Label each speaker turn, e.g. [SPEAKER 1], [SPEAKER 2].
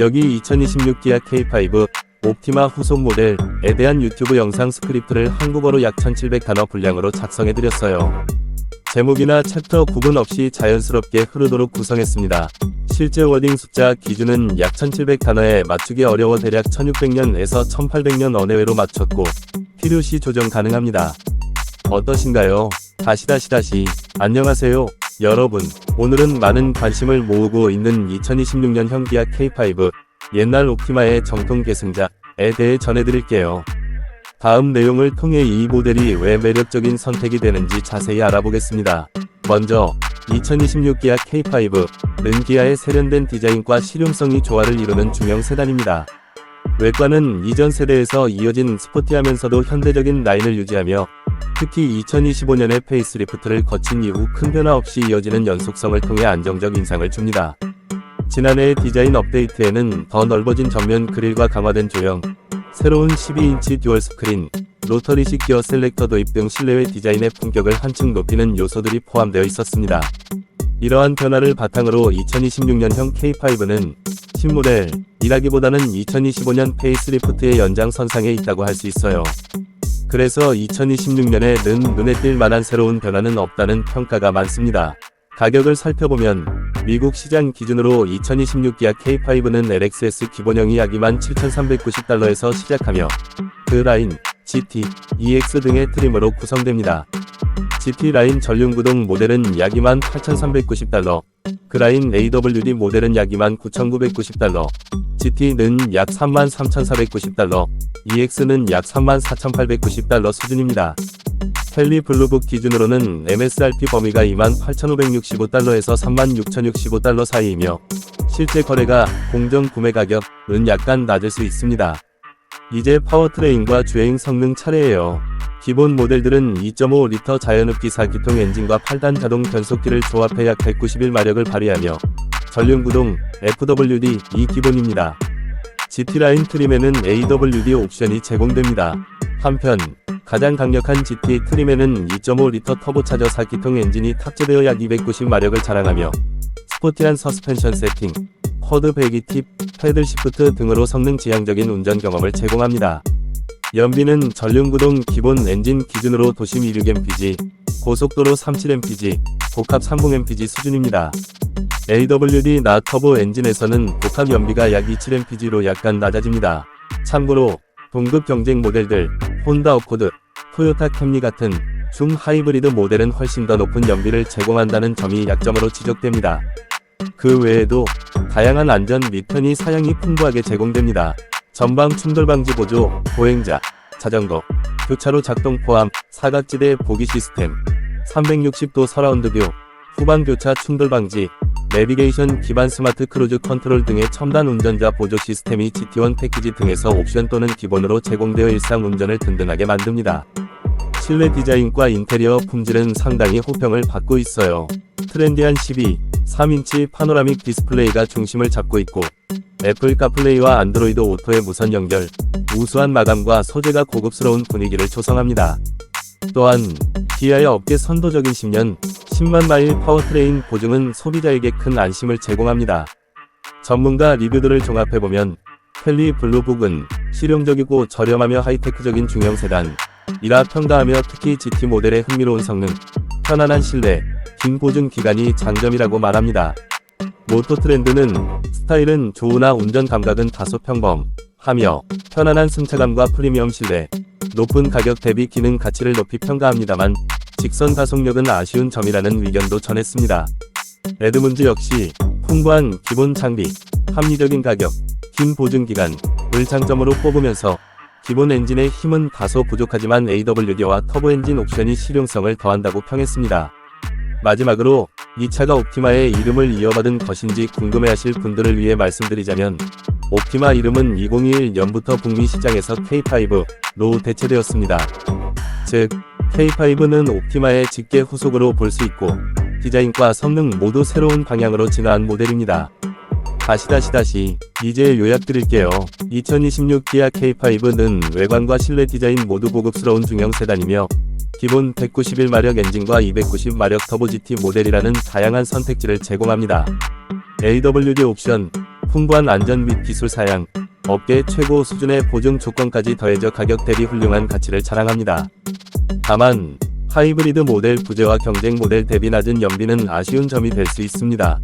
[SPEAKER 1] 여기 2026 기아 K5 옵티마 후속 모델에 대한 유튜브 영상 스크립트를 한국어로 약 1700단어 분량으로 작성해드렸어요. 제목이나 챕터 구분 없이 자연스럽게 흐르도록 구성했습니다. 실제 워딩 숫자 기준은 약 1700단어에 맞추기 어려워 대략 1600년에서 1800년 언어외로 맞췄고 필요시 조정 가능합니다. 어떠신가요? 다시 다시 다시 안녕하세요 여러분 오늘은 많은 관심을 모으고 있는 2026년형 기아 K5 옛날 옵티마의 정통 계승자에 대해 전해드릴게요. 다음 내용을 통해 이 모델이 왜 매력적인 선택이 되는지 자세히 알아보겠습니다. 먼저 2026 기아 K5 는 기아의 세련된 디자인과 실용성이 조화를 이루는 중형 세단입니다. 외관은 이전 세대에서 이어진 스포티하면서도 현대적인 라인을 유지하며 특히 2025년에 페이스리프트를 거친 이후 큰 변화 없이 이어지는 연속성을 통해 안정적 인상을 줍니다. 지난해의 디자인 업데이트에는 더 넓어진 전면 그릴과 강화된 조형, 새로운 12인치 듀얼 스크린, 로터리식 기어 셀렉터 도입 등 실내외 디자인의 품격을 한층 높이는 요소들이 포함되어 있었습니다. 이러한 변화를 바탕으로 2026년형 K5는 신모델 이라기보다는 2025년 페이스리프트의 연장선상에 있다고 할 수 있어요. 그래서 2026년에 는 눈에 띌 만한 새로운 변화는 없다는 평가가 많습니다. 가격을 살펴보면 미국 시장 기준으로 2026 기아 K5는 LXS 기본형이 약 27,390달러에서 시작하며 그 라인, GT, EX 등의 트림으로 구성됩니다. GT 라인 전륜구동 모델은 약 28,390달러, 그 라인 AWD 모델은 약 29,990달러, GT는 약 33,490달러, EX는 약 34,890달러 수준입니다. 헬리 블루북 기준으로는 MSRP 범위가 28,565달러에서 36,065달러 사이이며 실제 거래가 공정 구매 가격은 약간 낮을 수 있습니다. 이제 파워트레인과 주행 성능 차례예요. 기본 모델들은 2.5리터 자연흡기 4기통 엔진과 8단 자동 변속기를 조합해 약 191마력을 발휘하며 전륜구동 FWD 이 기본입니다. GT라인 트림에는 AWD 옵션이 제공됩니다. 한편 가장 강력한 GT 트림에는 2.5리터 터보차저 4기통 엔진이 탑재되어 약 290마력을 자랑하며 스포티한 서스펜션 세팅, 쿼드 배기 팁, 패들 시프트 등으로 성능 지향적인 운전 경험을 제공합니다. 연비는 전륜구동 기본 엔진 기준으로 도심 26mpg, 고속도로 37mpg, 복합 30mpg 수준입니다. AWD 나 터보 엔진에서는 복합 연비가 약 27mpg로 약간 낮아집니다. 참고로 동급 경쟁 모델들 혼다 어코드, 토요타 캠리 같은 중 하이브리드 모델은 훨씬 더 높은 연비를 제공한다는 점이 약점으로 지적됩니다. 그 외에도 다양한 안전 및 편의 사양이 풍부하게 제공됩니다. 전방 충돌 방지 보조, 보행자, 자전거, 교차로 작동 포함 사각지대 보기 시스템, 360도 서라운드 뷰, 후방 교차 충돌 방지, 내비게이션 기반 스마트 크루즈 컨트롤 등의 첨단 운전자 보조 시스템이 GT1 패키지 등에서 옵션 또는 기본으로 제공되어 일상 운전을 든든하게 만듭니다. 실내 디자인과 인테리어 품질은 상당히 호평을 받고 있어요. 트렌디한 12, 3인치 파노라믹 디스플레이가 중심을 잡고 있고 애플 카플레이와 안드로이드 오토의 무선 연결, 우수한 마감과 소재가 고급스러운 분위기를 조성합니다. 또한 기아의 업계 선도적인 10년 10만 마일 파워트레인 보증은 소비자에게 큰 안심을 제공합니다. 전문가 리뷰들을 종합해보면 켈리 블루북은 실용적이고 저렴하며 하이테크적인 중형 세단, 이라 평가하며 특히 GT 모델의 흥미로운 성능, 편안한 실내, 긴 보증 기간이 장점이라고 말합니다. 모토 트렌드는 스타일은 좋으나 운전 감각은 다소 평범하며 편안한 승차감과 프리미엄 실내, 높은 가격 대비 기능 가치를 높이 평가합니다만 직선 가속력은 아쉬운 점이라는 의견도 전했습니다. 레드문즈 역시 풍부한 기본 장비, 합리적인 가격, 긴 보증 기간을 장점으로 꼽으면서 기본 엔진의 힘은 다소 부족하지만 AWD와 터보 엔진 옵션이 실용성을 더한다고 평했습니다. 마지막으로 이 차가 옵티마의 이름을 이어받은 것인지 궁금해하실 분들을 위해 말씀드리자면 옵티마 이름은 2021년부터 북미 시장에서 K5로 대체되었습니다. 즉 K5는 옵티마의 직계 후속으로 볼 수 있고 디자인과 성능 모두 새로운 방향으로 진화한 모델입니다. 다시 다시 다시 이제 요약 드릴게요. 2026 기아 K5는 외관과 실내 디자인 모두 고급스러운 중형 세단이며 기본 191마력 엔진과 290마력 터보 GT 모델이라는 다양한 선택지를 제공합니다. AWD 옵션, 풍부한 안전 및 기술 사양, 업계 최고 수준의 보증 조건까지 더해져 가격 대비 훌륭한 가치를 자랑합니다. 다만 하이브리드 모델 부재와 경쟁 모델 대비 낮은 연비는 아쉬운 점이 될 수 있습니다.